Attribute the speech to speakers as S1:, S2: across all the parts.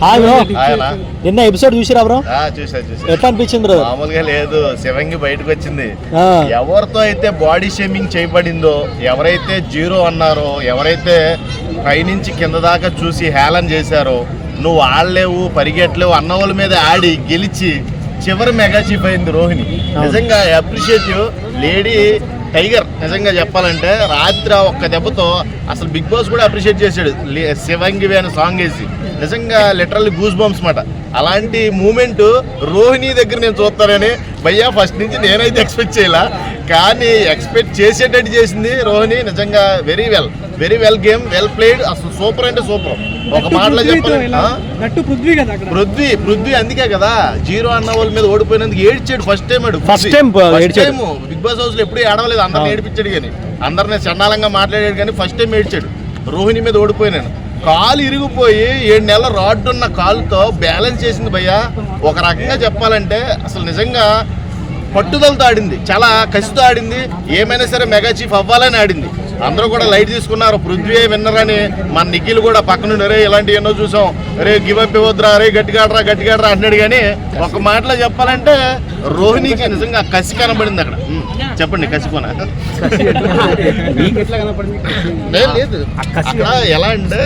S1: Hi bro. నిన్న episode చూసిరా bro?
S2: ఆ, చూసా చూసా.
S1: ఎట్లా అనిపించింది బ్రో?
S2: మామూలుగా లేదు శివంగి బయటకు వచ్చింది. ఎవరితో అయితే బాడీ షేమింగ్ చేయబడిందో ఎవరైతే జీరో అన్నారో ఎవరైతే పైనుంచి కింద దాకా చూసి హేళన చేశారో నువ్వు ఆడలేవు పరిగెట్టలేవు అన్న వాళ్ళ మీద ఆడి గెలిచి చివరి మెగా చీఫ్ అయింది రోహిణి. నిజంగా అప్రిషియేట్ లేడీ టైగర్ నిజంగా చెప్పాలంటే రాత్రి ఒక్క దెబ్బతో అసలు బిగ్ బాస్ కూడా అప్రిషియేట్ చేశాడు. శివంగివి అనే సాంగ్ వేసి. నిజంగా లిటరల్లీ గూస్ బంప్స్ మాట. అలాంటి మూమెంట్ రోహిణి దగ్గర నేను చూస్తానని భయ్యా ఫస్ట్ నుంచి నేనైతే ఎక్స్పెక్ట్ చేయాల. కానీ ఎక్స్పెక్ట్ చేసేటట్టు చేసింది రోహిణి నిజంగా very well very well game well played అసలు సూపర్ అంటే సూపర్ ఒక మాటలో చెప్పాలి
S3: పృథ్వీ కదా అక్కడ.
S2: పృథ్వీ పృథ్వీ అందుకే కదా. జీరో అన్న వాళ్ళ మీద ఓడిపోయినందుకు ఏడ్చాడు ఫస్ట్ టైం ఆడు
S1: First time ఏడ్చాడు.
S2: బిగ్ బాస్ హౌస్లో ఎప్పుడు ఏడవలేదు అందరిని ఏడిపించాడు కానీ. అందరిని చండాలంగా మాట్లాడాడు కానీ ఫస్ట్ టైం ఏడ్చాడు. రోహిణి మీద ఓడిపోయినాను కాలు ఇరిగిపోయి ఏడు నెలల రాడ్డున్న ఉన్న కాలుతో బ్యాలెన్స్ చేసింది భయ్య. ఒక రకంగా చెప్పాలంటే అసలు నిజంగా పట్టుదలతో ఆడింది చాలా కసితో ఆడింది ఏమైనా సరే మెగా చీఫ్ అవ్వాలని ఆడింది. అందరూ కూడా లైట్ తీసుకున్నారు. పృథ్వీ విన్నర్ అని మన నిఖిల్ కూడా పక్కన రే ఇలాంటివి ఎన్నో చూసాం. రే గివప్ అప్ ఇవ్వద్దురా. రే గట్టిగాడరా గట్టిగాడరా అన్నాడు కానీ ఒక మాటలో చెప్పాలంటే రోహిణికి నిజంగా కసి కనబడింది అక్కడ. చెప్పండి కసిపోన? లేదు ఎలా అంటే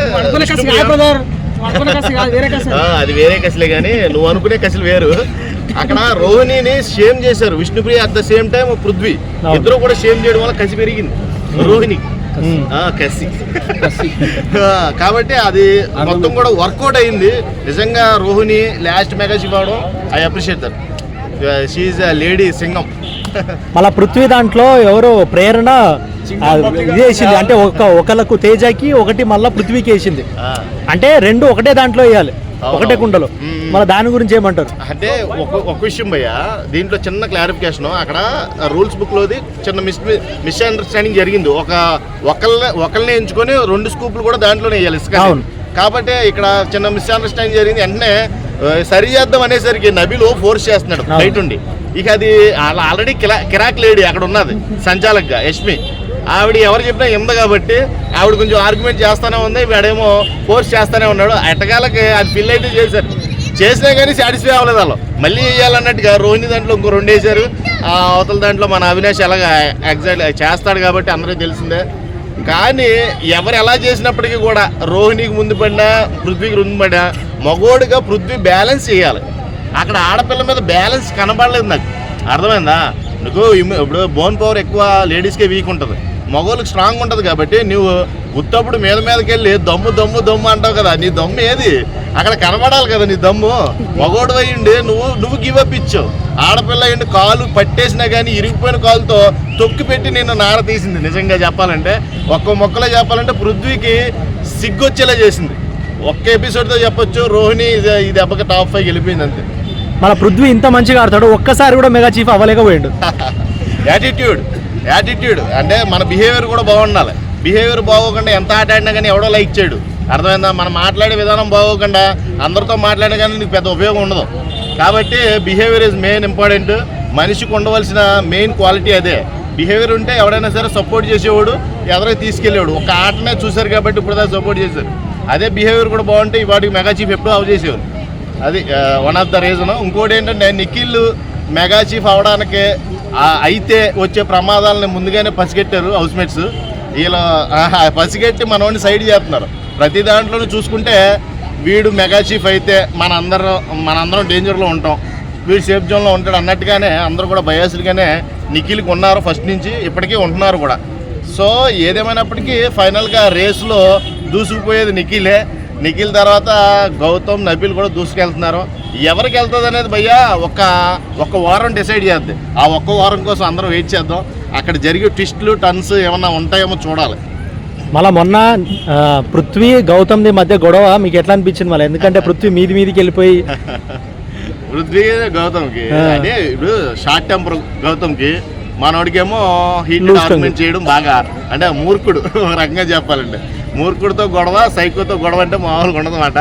S2: అది వేరే కసిలే కానీ నువ్వు అనుకునే కసిలు వేరు. అక్కడ రోహిణిని షేమ్ చేశారు Vishnupriya at the same time Prithvi. ఇద్దరు కూడా షేమ్ చేయడం వల్ల కసి పెరిగింది. ఆ, కసి. కాబట్టి అది మొత్తం కూడా వర్కౌట్ అయింది. నిజంగా రోహిణి లాస్ట్ మెగా అవడం I appreciate that she lady Singam.
S1: మళ్ళా పృథ్వీ దాంట్లో ఎవరో ప్రేరణ ఇది వేసింది అంటే ఒక ఒకళ్ళకు తేజకి ఒకటి మళ్ళా పృథ్వీకి వేసింది. అంటే రెండు ఒకటే దాంట్లో వేయాలి. ఒకటే కుండలో. మళ్ళీ దాని గురించి ఏమంటారు?
S2: అంటే ఒక ఒక విషయం భయ్య దీంట్లో చిన్న క్లారిఫికేషన్ అక్కడ రూల్స్ బుక్ లోది చిన్న మిస్ మిస్ అండర్స్టాండింగ్ జరిగింది. ఒక ఒకళ్ళ ఒకళ్ళని ఎంచుకొని రెండు స్కూప్లు కూడా దాంట్లోనే వేయాలి. ఇసుక. కాబట్టి ఇక్కడ చిన్న మిస్ అండర్స్టాండింగ్ జరిగింది. వెంటనే సరి చేద్దాం అనేసరికి నబిలు ఫోర్స్ చేస్తున్నాడు. బయట ఉండి. ఇక అది ఆల్రెడీ కిరా కిరాక్ లేడీ అక్కడ ఉన్నది సంచాలక్గా యష్మి. ఆవిడ ఎవరు చెప్పినా ఇంద కాబట్టి ఆవిడ కొంచెం ఆర్గ్యుమెంట్ చేస్తానే ఉంది వాడేమో ఫోర్స్ చేస్తానే ఉన్నాడు. ఎట్టకాలకి అది ఫిల్ అయితే చేశారు. చేసినా కానీ సాటిస్ఫై అవ్వలేదు వాళ్ళు. మళ్ళీ వేయాలన్నట్టుగా రోహిణి దాంట్లో ఇంకో రెండు వేశారు. ఆ అవతల దాంట్లో మన అవినాష్ ఎలాగ ఎగ్జాక్ట్ చేస్తాడు కాబట్టి అందరికీ తెలిసిందే. కానీ ఎవరు ఎలా చేసినప్పటికీ కూడా రోహిణికి ముందు పడినా పృథ్వీకి ముందు పడినా మగోడిగా పృథ్వీ బ్యాలెన్స్ చేయాలి. అక్కడ ఆడపిల్ల మీద బ్యాలెన్స్ కనబడలేదు నాకు. అర్థమైందా? నీకు ఇప్పుడు బోన్ పవర్ ఎక్కువ లేడీస్కే వీక్ ఉంటుంది. మగోళ్ళకి స్ట్రాంగ్ ఉంటుంది కాబట్టి నువ్వు ఉత్తప్పుడు మీద మీదకి వెళ్ళి దమ్ము దమ్ము దమ్ము అంటావు కదా. నీ దమ్ము ఏది? అక్కడ కనబడాలి కదా నీ దమ్ము. మగోడు అయ్యిండి నువ్వు నువ్వు గివ్ అప్ ఇచ్చావు. ఆడపిల్ల అయ్యిండి కాలు పట్టేసినా కానీ ఇరిగిపోయిన కాలుతో తొక్కి పెట్టి నిన్ను నార తీసింది. నిజంగా చెప్పాలంటే ఒక్క మొక్కలో చెప్పాలంటే పృథ్వీకి సిగ్గొచ్చేలా చేసింది. ఒక్క ఎపిసోడ్తో చెప్పొచ్చు. రోహిణి ఇది ఈ దెబ్బకి టాప్ ఫైవ్ వెళ్ళిపోయింది అంతే
S1: మళ్ళీ పృథ్వీ ఇంత మంచిగా ఆడతాడు. ఒక్కసారి కూడా మెగా చీఫ్ అవ్వలేకపోయాడు.
S2: యాటిట్యూడ్ యాటిట్యూడ్ అంటే మన బిహేవియర్ కూడా బాగుండాలి. బిహేవియర్ బాగోకుండా ఎంత ఆట ఆడినా కానీ ఎవడో లైక్ చేయడు. అర్థమైందా? మనం మాట్లాడే విధానం బాగోకుండా అందరితో మాట్లాడినా కానీ నీకు పెద్ద ఉపయోగం ఉండదు. కాబట్టి బిహేవియర్ ఇస్ మెయిన్ ఇంపార్టెంట్ మనిషికి ఉండవలసిన మెయిన్ క్వాలిటీ అదే. బిహేవియర్ ఉంటే ఎవడైనా సరే సపోర్ట్ చేసేవాడు ఎవరైనా తీసుకెళ్ళేవాడు. ఒక ఆటనే చూశారు కాబట్టి ఇప్పుడు సపోర్ట్ చేశారు. అదే బిహేవియర్ కూడా బాగుంటే వాటికి మెగా చీఫ్ ఎప్పుడూ అవ్ చేసేవారు. అది వన్ ఆఫ్ ద రీజన్ ఇంకోటి ఏంటంటే నిఖిల్ మెగా చీఫ్ అవడానికి అయితే వచ్చే ప్రమాదాలని ముందుగానే పసిగట్టారు హౌస్ మేట్స్ వీళ్ళు ఆహా, పసిగట్టి మనోడిని సైడ్ చేస్తున్నారు. ప్రతి దాంట్లోనూ చూసుకుంటే వీడు మెగా చీఫ్ అయితే మనందరం మనందరం డేంజర్లో ఉంటాం. వీడు సేఫ్ జోన్లో ఉంటాడు అన్నట్టుగానే అందరూ కూడా బయాసులుగానే నిఖిల్కి ఉన్నారు ఫస్ట్ నుంచి ఇప్పటికీ ఉంటున్నారు కూడా. సో ఏదేమైనప్పటికీ ఫైనల్గా రేస్లో దూసుకుపోయేది నిఖిలే. నిఖిల్ తర్వాత గౌతమ్ నబిల్ కూడా దూసుకెళ్తున్నారు. ఎవరికి వెళ్తుంది అనేది భయ్యా ఒక ఒక వారం డిసైడ్ చేద్ది. ఆ ఒక్క వారం కోసం అందరం వెయిట్ చేద్దాం. అక్కడ జరిగే ట్విస్టులు టన్స్ ఏమన్నా ఉంటాయేమో చూడాలి.
S1: మళ్ళీ మొన్న పృథ్వీ గౌతమ్ది మధ్య గొడవ మీకు ఎట్లా అనిపించింది మళ్ళీ? ఎందుకంటే పృథ్వీ మీది మీదికి వెళ్ళిపోయి.
S2: పృథ్వీ గౌతమ్కి. అదే ఇప్పుడు షార్ట్ టెంపర్ గౌతమ్కి మనోడికేమో హీట్ ఆర్గ్యుమెంట్ చేయడం బాగా అంటే మూర్ఖుడు రకంగా చెప్పాలంటే. మూర్ఖుడితో గొడవ సైకోతో గొడవ అంటే మామూలుగా ఉండదన్నమాట.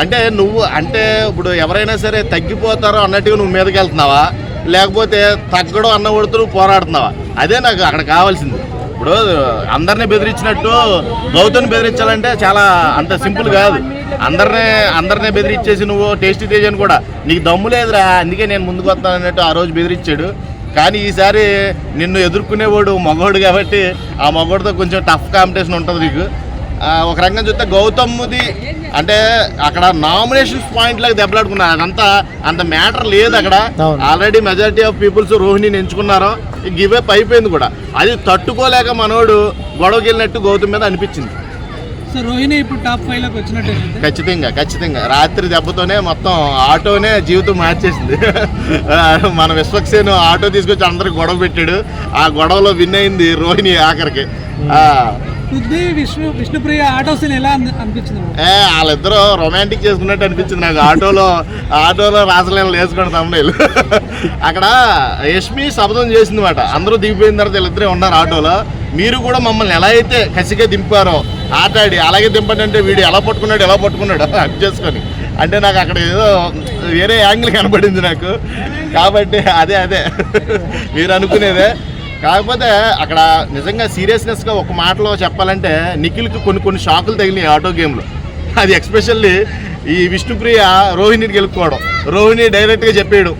S2: అంటే నువ్వు అంటే ఇప్పుడు ఎవరైనా సరే తగ్గిపోతారో అన్నట్టుగా నువ్వు మీదకి వెళ్తున్నావా? లేకపోతే తగ్గడం అన్న కొడుతూ నువ్వు పోరాడుతున్నావా? అదే నాకు అక్కడ కావాల్సింది. ఇప్పుడు అందరిని బెదిరించినట్టు గౌతమ్ని బెదిరించాలంటే చాలా అంత సింపుల్ కాదు. అందరినే అందరినీ బెదిరించేసి నువ్వు టేస్టీ తేజ్ అని కూడా. నీకు దమ్ము లేదురా అందుకే నేను ముందుకు వస్తాను అన్నట్టు ఆ రోజు బెదిరించాడు. కానీ ఈసారి నిన్ను ఎదుర్కొనేవాడు మగవాడు కాబట్టి ఆ మగవాడితో కొంచెం టఫ్ కాంపిటీషన్ ఉంటుంది నీకు. ఒక రకంగా చూస్తే గౌతమ్ది అంటే అక్కడ నామినేషన్స్ పాయింట్ లాగా దెబ్బలాడుకున్నారు. అదంతా అంత మ్యాటర్ లేదు అక్కడ. ఆల్రెడీ మెజారిటీ ఆఫ్ పీపుల్స్ రోహిణిని ఎంచుకున్నారు గివ్ అప్ అయిపోయింది కూడా. అది తట్టుకోలేక మనోడు గొడవకి వెళ్ళినట్టు గౌతమ్ మీద అనిపించింది.
S3: రోహిణి ఇప్పుడు టాప్ ఫైవ్లోకి వచ్చినట్టు
S2: ఖచ్చితంగా ఖచ్చితంగా. రాత్రి దెబ్బతోనే మొత్తం ఆటోనే జీవితం మార్చేసింది. మన విశ్వక్సేన్ ఆటో తీసుకొచ్చి అందరికి గొడవ పెట్టాడు. ఆ గొడవలో విన్ అయింది రోహిణి ఆఖరికి. ఆ,
S3: విష్ణు విష్ణుప్రియ ఆటో సీన్ ఎలా అనిపించింది
S2: ఏ వాళ్ళిద్దరూ రొమాంటిక్ చేసుకున్నట్టు అనిపించింది నాకు. ఆటోలో ఆటోలో రాసలేని వేసుకోండి తమ్ముళ్ళు అక్కడ యష్మి శబ్దం చేసింది మాట అందరూ దిగిపోయిన తర్వాత వీళ్ళిద్దరే ఉన్నారు ఆటోలో. మీరు కూడా మమ్మల్ని ఎలా అయితే కసిగా దింపారో ఆటాడి అలాగే దింపండి అంటే వీడు ఎలా పట్టుకున్నాడు ఎలా పట్టుకున్నాడు అర్థం చేసుకొని. అంటే నాకు అక్కడ ఏదో వేరే యాంగిల్ కనబడింది నాకు. కాబట్టి అదే అదే. మీరు అనుకునేదే. కాకపోతే అక్కడ నిజంగా సీరియస్నెస్గా ఒక మాటలో చెప్పాలంటే నిఖిల్కి కొన్ని కొన్ని షాకులు తగిలినాయి ఆటో గేమ్లో. అది ఎక్స్పెషల్లీ ఈ విష్ణుప్రియ రోహిణిని గెలుపుకోవడం. రోహిణి డైరెక్ట్గా చెప్పాడు.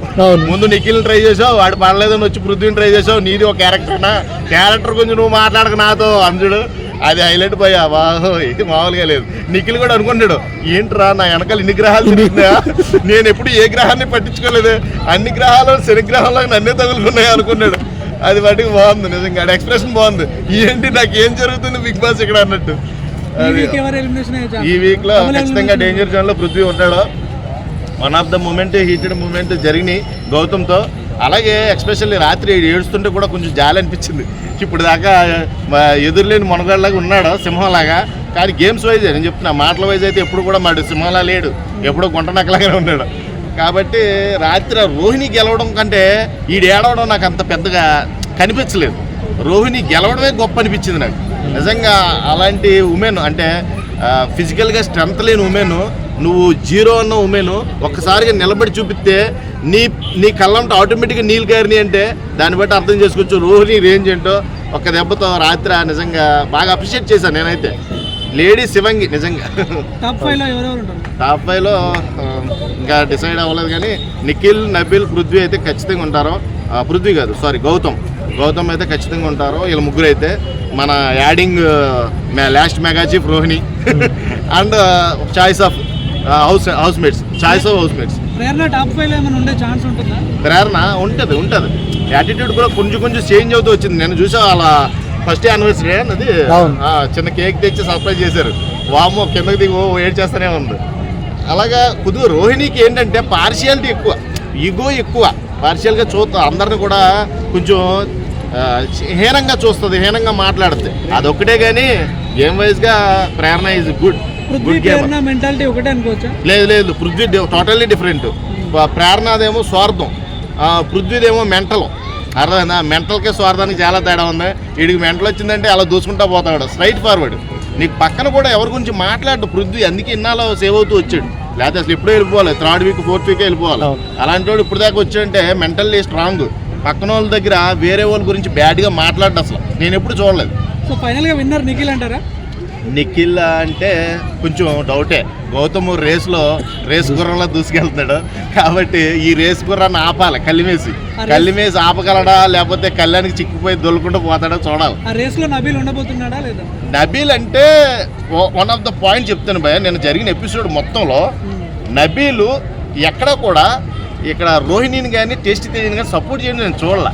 S2: ముందు నిఖిల్ని ట్రై చేసావు వాడు పడలేదని వచ్చి పృథ్వీని ట్రై చేసావు నీది ఒక క్యారెక్టర్నా క్యారెక్టర్ గురించి నువ్వు మాట్లాడక నాతో అంజుడు. అది హైలైట్ పోయా బాహో ఇది మామూలుగా లేదు. నిఖిల్ కూడా అనుకున్నాడు ఏంట్రా నా వెనకాల ఇన్ని గ్రహాలు తిరుగుతున్నాయా? నేను ఎప్పుడు ఏ గ్రహాన్ని పట్టించుకోలేదు? అన్ని గ్రహాలు శని గ్రహంలో నన్నే తగులుకున్నాయి అనుకున్నాడు. అది వాటికి బాగుంది నిజంగా. ఎక్స్ప్రెషన్ బాగుంది. ఏంటి నాకు ఏం జరుగుతుంది బిగ్ బాస్ ఇక్కడ అన్నట్టు.
S3: ఈ
S2: అది
S3: వీక్లో
S2: ఖచ్చితంగా డేంజర్ జోన్లో పృథ్వీ ఉంటాడు. One of the moment heated moment జరిగినాయి గౌతమ్తో. అలాగే ఎక్స్పెషల్లీ రాత్రి ఏడుస్తుంటే కూడా కొంచెం జాలి అనిపించింది. ఇప్పుడు దాకా ఎదురులేని మునగాళ్ళలాగా ఉన్నాడు సింహంలాగా. కానీ గేమ్స్ వైజ్ నేను చెప్తున్నా మాటల వైజ్ అయితే ఎప్పుడు కూడా మాడు సింహంలా లేడు. ఎప్పుడో గుంట నక్కలాగానే ఉన్నాడు. కాబట్టి రాత్రి రోహిణి గెలవడం కంటే ఈడు ఏడవడం నాకు అంత పెద్దగా కనిపించలేదు. రోహిణి గెలవడమే గొప్ప అనిపించింది నాకు. నిజంగా అలాంటి ఉమెన్ అంటే ఫిజికల్గా స్ట్రెంత్ లేని ఉమెన్ నువ్వు జీరో అన్న ఉమెన్ ఒక్కసారిగా నిలబడి చూపిస్తే నీ నీ కళ్ళంటే ఆటోమేటిక్గా నీళ్ళు గారిని అంటే దాన్ని బట్టి అర్థం చేసుకోవచ్చు రోహిణి రేంజ్ ఏంటో. ఒక దెబ్బతో రాత్రి నిజంగా బాగా అప్రిషియేట్ చేశాను నేనైతే. లేడీ శివంగి నిజంగా.
S3: టాప్ ఫైవ్లో ఎవరెవరు ఉంటారు?
S2: టాప్ ఫైవ్లో ఆ, ఇంకా డిసైడ్ అవ్వలేదు కానీ నిఖిల్ నబిల్ పృథ్వీ అయితే ఖచ్చితంగా ఉంటారు. పృథ్వీ కాదు సారీ గౌతమ్. గౌతమ్ అయితే ఖచ్చితంగా ఉంటారు. వీళ్ళ ముగ్గురు అయితే మన adding last mega chief Rohini and choice of house housemates choice of housemates
S3: Prerana top ఫైవ్లో ఏమైనా ఉండే ఛాన్స్ ఉంటుందా?
S2: ప్రేరణ ఉంటుంది ఉంటుంది. యాటిట్యూడ్ కూడా కొంచెం కొంచెం చేంజ్ అవుతూ వచ్చింది. నేను చూసా వాళ్ళ ఫస్ట్ యానివర్సరీ అది చిన్న కేక్ తెచ్చి సర్ప్రైజ్ చేశారు. వామో కిందకి దిగి ఓ ఏడ్ చేస్తూనే ఉంది. అలాగా కొద్దిగా రోహిణికి ఏంటంటే పార్షియాలిటీ ఎక్కువ. ఈగో ఎక్కువ. పార్షియల్గా చూస్తా అందరిని కూడా కొంచెం హీనంగా చూస్తుంది హీనంగా మాట్లాడుతుంది అదొక్కటే కానీ గేమ్ వైజ్గా Prerana is good
S3: Prithvi
S2: good game
S3: Prerana mentality ఒకటే అనుకోవచ్చా?
S2: లేదు లేదు. పృథ్వీ టోటల్లీ డిఫరెంట్ ప్రేరణదేమో స్వార్థం. ఆ, పృథ్వీదేమో మెంటల్ అర్థమైందా? మెంటల్కే స్వార్థానికి చాలా తేడా ఉంది. వీడికి మెంటల్ వచ్చిందంటే అలా దూసుకుంటా పోతాడు. స్ట్రైట్ ఫార్వర్డ్ నీకు పక్కన కూడా ఎవరి గురించి మాట్లాడు పృథ్వీ. అందుకే ఇన్నాళ్ళు సేవ్ అవుతూ వచ్చాడు. లేకపోతే అసలు ఇప్పుడే వెళ్ళిపోవాలి. థర్డ్ వీక్ ఫోర్త్ వీకే వెళ్ళిపోవాలి. అలాంటి వాడు ఇప్పుడు దాకా వచ్చాడంటే మెంటల్లీ స్ట్రాంగ్ పక్కన వాళ్ళ దగ్గర వేరే వాళ్ళ గురించి బ్యాడ్గా మాట్లాడు అసలు. నేను ఎప్పుడు చూడలేదు.
S3: సో ఫైనల్గా విన్నర్ నిఖిల్ అంటారా?
S2: నిఖిల్ అంటే కొంచెం డౌటే. గౌతమ్ రేస్లో రేస్ గుర్రంలో దూసుకెళ్తున్నాడు. కాబట్టి ఈ రేస్ గుర్రాన్ని ఆపాలి కల్లిమేసి. కల్లిమేసి ఆపగలడా లేకపోతే కళ్యాణికి చిక్కుపోయి దొల్లుకుంటూ పోతాడో చూడాలి.
S3: ఆ రేస్లో నబీల్ ఉండబోతున్నాడా లేదా?
S2: నబీల్ అంటే వన్ ఆఫ్ ద పాయింట్ చెప్తాను భయ నేను జరిగిన ఎపిసోడ్ మొత్తంలో నబీలు ఎక్కడ కూడా ఇక్కడ రోహిణిని కానీ టేస్ట్ తేజని కానీ సపోర్ట్ చేయడం నేను చూడాల.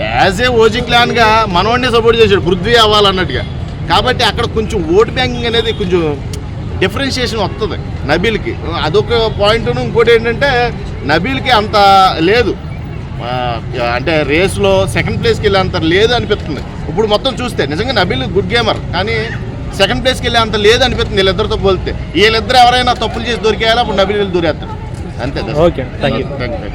S2: యాజ్ ఏ ఓజీ క్లాన్గా మనవాడిని సపోర్ట్ చేశాడు పృథ్వీ అవ్వాలన్నట్టుగా. కాబట్టి అక్కడ కొంచెం ఓట్ బ్యాంకింగ్ అనేది కొంచెం డిఫరెన్షియేషన్ వస్తుంది నబీల్కి. అదొక పాయింట్ ఇంకోటి ఏంటంటే నబీల్కి అంత లేదు. అంటే రేస్లో సెకండ్ ప్లేస్కి వెళ్ళేంత లేదు అనిపిస్తుంది. ఇప్పుడు మొత్తం చూస్తే నిజంగా నబీల్ గుడ్ గేమర్ కానీ సెకండ్ ప్లేస్కి వెళ్ళే అంత లేదు అనిపిస్తుంది వీళ్ళిద్దరితో పోలితే వీళ్ళిద్దరు ఎవరైనా తప్పులు చేసి దొరికేయాలి? అప్పుడు నబీల్ వెళ్ళి దూరేస్తాడు అంతే
S1: okay thank you
S2: thank you